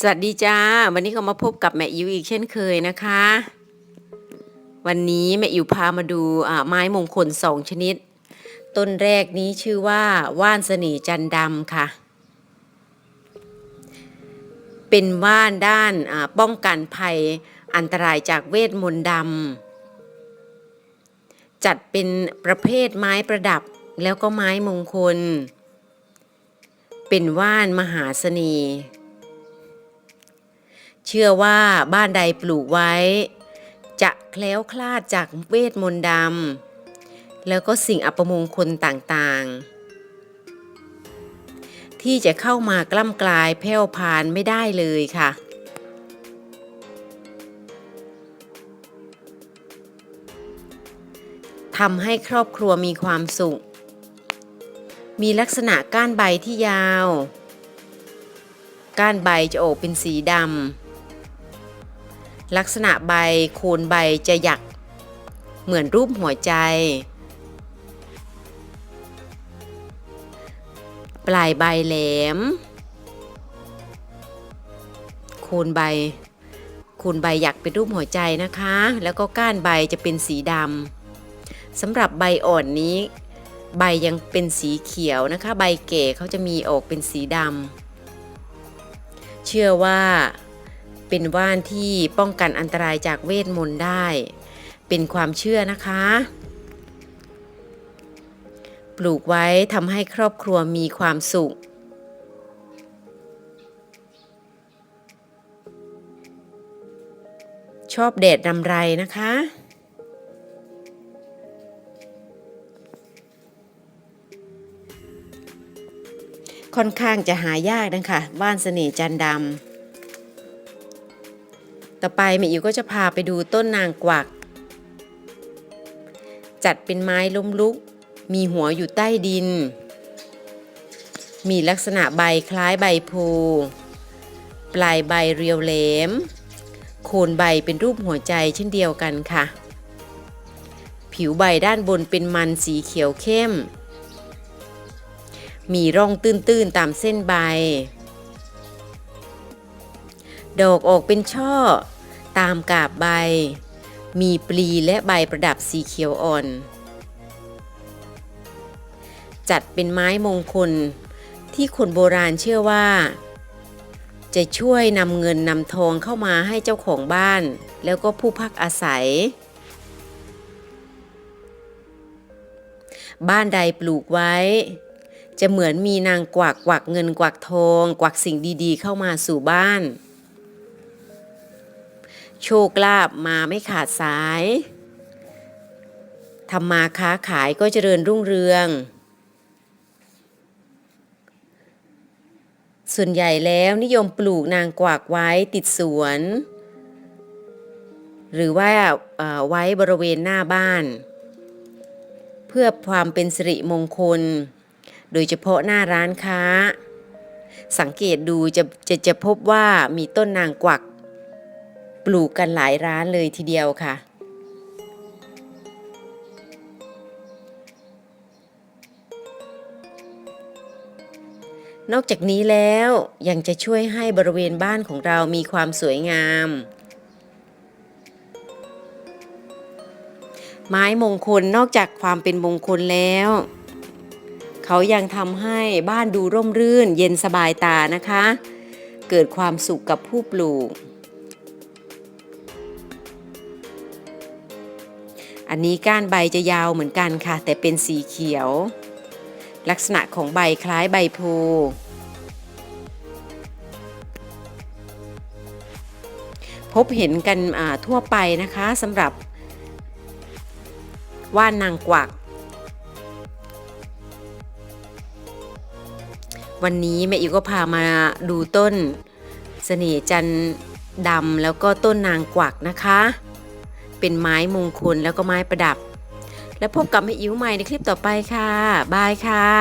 สวัสดีจ้า วันนี้ก็มาพบกับแม่อิวอีกเช่นเคยนะคะ วันนี้แม่อิวพามาดูไม้มงคลสองชนิด ต้นแรกนี้ชื่อว่าว่านเสน่ห์จันดำค่ะ เป็นว่านด้านป้องกันภัยอันตรายจากเวทมนต์ดำจัดเป็นประเภทไม้ประดับแล้วก็ไม้มงคล เป็นว่านมหาเสน่ห์ เชื่อว่าบ้านใดปลูกไว้ จะแคล้วคลาดจากเวทมนต์ดำแล้วก็สิ่งอัปมงคลต่างๆ ที่จะเข้ามากล้ำกลายแผ่วพานไม่ได้เลยค่ะทำให้ครอบครัวมีความสุข มีลักษณะก้านใบที่ยาว ก้านใบจะออกเป็นสีดำ ลักษณะใบโคนใบจะหยักเหมือนรูปหัวใจ ปลายใบแหลม โคนใบ โคนใบหยักเป็นรูปหัวใจนะคะ แล้วก็ก้านใบจะเป็นสีดำสำหรับใบอ่อนนี้ ใบยังเป็นสีเขียวนะคะ ใบเก๋เขาจะมีออกเป็นสีดำเชื่อว่า เป็นว่านที่ป้องกันอันตรายจากเวทมนต์ได้ เป็นความเชื่อนะคะ ปลูกไว้ทำให้ครอบครัวมีความสุขชอบแดดรำไรนะคะ ค่อนข้างจะหายากนะคะบ้านเสน่ห์จันดำ ต่อไปแม่อิ๋วก็จะพาไปดูต้นนางกวัก จัดเป็นไม้ล้มลุก มีหัวอยู่ใต้ดิน มีลักษณะใบคล้ายใบโพปลายใบเรียวแหลม โคนใบเป็นรูปหัวใจเช่นเดียวกันค่ะ ผิวใบด้านบนเป็นมันสีเขียวเข้ม มีร่องตื้นๆตามเส้นใบดอกออกเป็นช่อ ตามกาบใบ มีปลีและใบประดับสีเขียวอ่อน จัดเป็นไม้มงคลที่คนโบราณเชื่อว่า จะช่วยนำเงินนำทองเข้ามาให้เจ้าของบ้าน แล้วก็ผู้พักอาศัย บ้านใดปลูกไว้ จะเหมือนมีนางกวักกวักเงินกวักทอง กวักสิ่งดีๆ เข้ามาสู่บ้าน โชคลาภมาไม่ขาดสายทำมาค้าขายก็เจริญรุ่งเรือง ส่วนใหญ่แล้วนิยมปลูกนางกวักไว้ติดสวน หรือว่าไว้บริเวณหน้าบ้าน เพื่อความเป็นสิริมงคล โดยเฉพาะหน้าร้านค้า สังเกตดูจะจะจะพบว่ามีต้นนางกวัก ปลูกกันหลายร้านเลยทีเดียวค่ะ นอกจากนี้แล้วยังจะช่วยให้บริเวณบ้านของเรามีความสวยงาม ไม้มงคลนอกจากความเป็นมงคลแล้ว เขายังทำให้บ้านดูร่มรื่นเย็นสบายตานะคะ เกิดความสุขกับผู้ปลูก อันนี้ก้านใบจะยาวเหมือนกันค่ะ แต่เป็นสีเขียว ลักษณะของใบคล้ายใบพธิ์พบเห็นกันทั่วไปนะคะสำหรับว่านนางกวัก วันนี้แม่อิวก็พามาดูต้นเสน่ห์จันดำแล้วก็ต้นนางกวักนะคะ เป็นไม้มงคลแล้วก็ไม้ประดับ แล้วพบกับแม่อิ๋วใหม่ในคลิปต่อไปค่ะ บายค่ะ